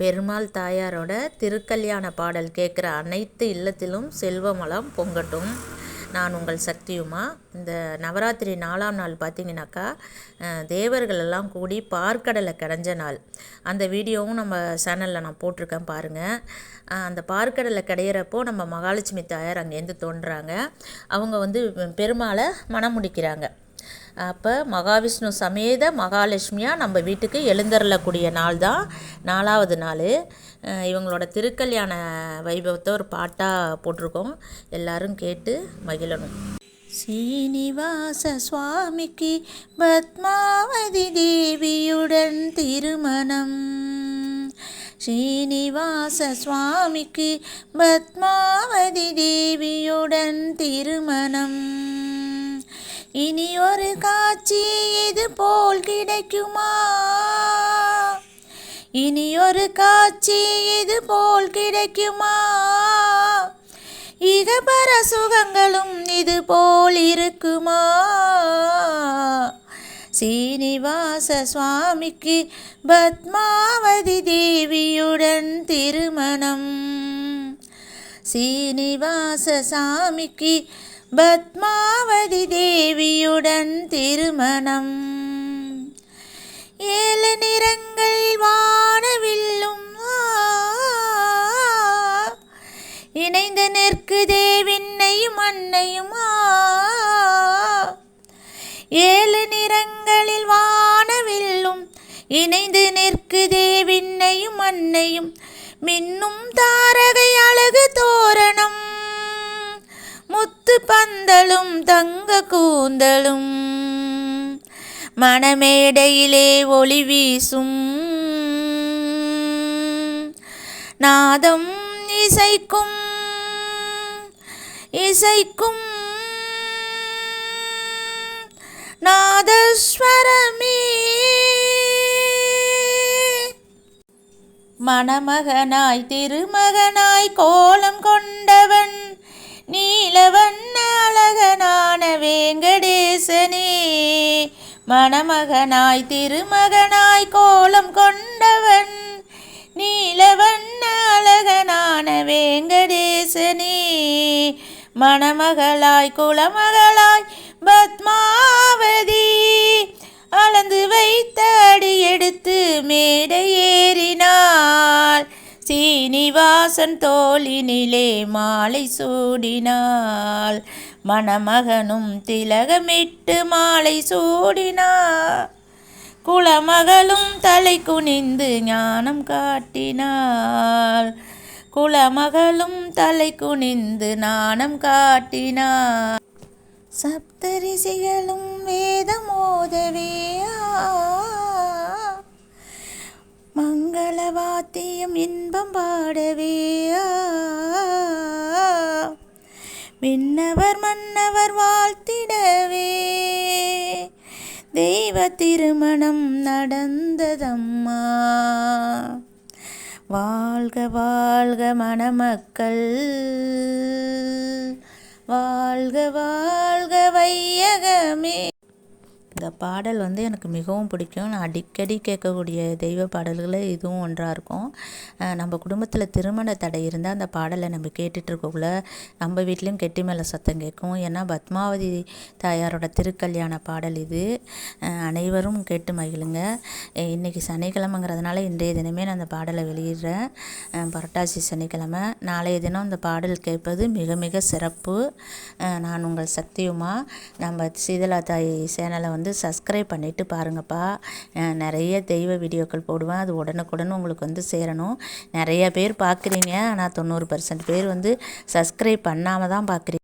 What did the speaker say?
பெருமாள் தாயாரோட திருக்கல்யாண பாடல் கேட்குற அனைத்து இல்லத்திலும் செல்வமலம் பொங்கட்டும். நான் உங்கள் சக்தியுமா? இந்த நவராத்திரி நாலாம் நாள் பார்த்தீங்கன்னாக்கா தேவர்கள் எல்லாம் கூடி பார்க்கடலை கிடஞ்ச நாள். அந்த வீடியோவும் நம்ம சேனலில் நான் போட்டிருக்கேன் பாருங்கள் அந்த பார்க்கடலை கிடையிறப்போ நம்ம மகாலட்சுமி தாயார் அங்கேருந்து தோன்றுறாங்க அவங்க வந்து பெருமாளை மனம் முடிக்கிறாங்க. அப்போ மகாவிஷ்ணு சமேத மகாலட்சுமியாக நம்ம வீட்டுக்கு எழுந்தருளக்கூடிய நாள் தான் நாலாவது நாள். இவங்களோட திருக்கல்யாண வைபவத்தை ஒரு பாட்டாக போட்டிருக்கோம். எல்லாரும் கேட்டு மகிழணும். சீனிவாச சுவாமிக்கு பத்மாவதி தேவியுடன் திருமணம். ஸ்ரீனிவாச சுவாமிக்கு பத்மாவதி தேவியுடன் திருமணம். இனி ஒரு காட்சி இது போல் கிடைக்குமா? இனி ஒரு காட்சி இது போல் கிடைக்குமா? இகபர சுகங்களும் இது போல் இருக்குமா? சீனிவாச சுவாமிக்கு பத்மாவதி தேவியுடன் திருமணம். சீனிவாச சாமிக்கு பத்மாவதி தேவியுடன் திருமணம். ஏழு நிறங்கள் வானவில்லும் இணைந்த நிற்கு தேவின்னையும் அன்னையுமா ஏழு நிறங்களில் வானவில்லும் இணைந்து நிற்கு தேவின்னையும் அன்னையும் மின்னும் தாரகை அழகு தோரணம். முத்து பந்தலும் தங்க கூந்தலும். மணமேடையிலே ஒளி வீசும். நாதம் இசைக்கும். இசைக்கும். நாதஸ்வரமே. மணமகனாய் திருமகனாய் கோலம் கொண்ட மணமகனாய் திருமகனாய் கோலம் கொண்டவன். நீலவண்ண அழகனான வேங்கடேசனே. மணமகளாய் குலமகளாய் பத்மாவதி. அளந்து வைத்த அடி எடுத்து மேடை ஏறினாள். சீனிவாசன் தோளினிலே மாலை சூடினாள். மணமகனும் திலகமிட்டு மாலை சூடினார் குலமகளும் தலை குனிந்து ஞானம் காட்டினாள். குலமகளும் தலை குனிந்து நாணம் காட்டினார் சப்தரிசிகளும் வேதம் மங்கள வாத்தியம் இன்பம் பாடவேயா விண்ணவர் மன்னவர் வாழ்த்திடவே. தெய்வ திருமணம் நடந்ததம்மா. வாழ்க வாழ்க மணமக்கள். வாழ்க வாழ்க வையகமே. இந்த பாடல் வந்து எனக்கு மிகவும் பிடிக்கும். நான் அடிக்கடி கேட்கக்கூடிய தெய்வ பாடல்களில் இதுவும் ஒன்றாக இருக்கும். நம்ம குடும்பத்தில் திருமண தடை இருந்தால் அந்த பாடலை நம்ம கேட்டுட்ருக்கக்குள்ள நம்ம வீட்லேயும் கெட்டி மேலே சத்தம் கேட்கும். ஏன்னா பத்மாவதி தாயாரோட திருக்கல்யாண பாடல் இது. அனைவரும் கேட்டு மகிழுங்க. இன்றைக்கி சனிக்கிழமைங்கிறதுனால இன்றைய தினமே நான் அந்த பாடலை வெளியிடுறேன். புரட்டாசி சனிக்கிழமை. நாளைய தினம் அந்த பாடல் கேட்பது மிக மிக சிறப்பு. நான் உங்கள் சக்தியுமா? நம்ம சீதலா தாய் சேனலை வந்து வந்து சப்ஸ்கிரைப் பண்ணிவிட்டு பாருங்கப்பா. நிறைய தெய்வ வீடியோக்கள் போடுவேன். அது உடனுக்குடன் உங்களுக்கு வந்து சேரணும். நிறைய பேர் பார்க்குறீங்க. ஆனால் தொண்ணூறு பர்சன்ட் பேர் வந்து சப்ஸ்கிரைப் பண்ணாமல் தான் பார்க்குறீங்க.